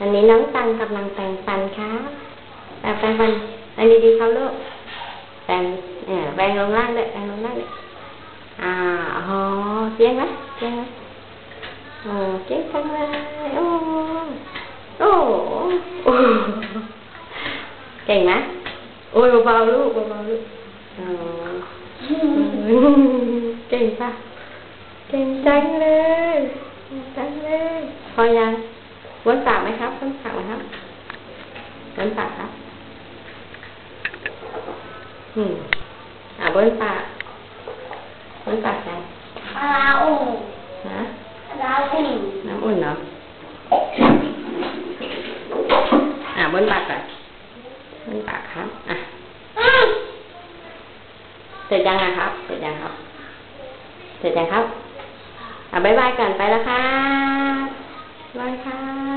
อันนี้น้องตันกำลังแปรงฟันครับแปรงแปรงฟันอันนี้ดีเขาลูกแปรงเนี่ยแปรงลงล่างเลยแปรงลงล่างเลยอ่าอ๋อเจียงไหมเจียงไหมโอ้เก่งจังเลยโอ้โอ้โอ้เก่งไหมโอ้ยเบาๆลูกเบาๆลูกอ๋อเก่งปะเก่งจังเลยจังเลยพอยัง วนปากไหมครับวนปากไหมครับวนปากครับ อืม อ่าวนปากวนปากยังอาอุ่นนะลาอุ่นน้ำอุ่นเนาะอ่าวนปากก่อนวนปากครับ อะเสร็จยังอะครับ เสร็จยังครับ เสร็จยังครับ อะบายบายก่อนไปแล้วครับบายครับ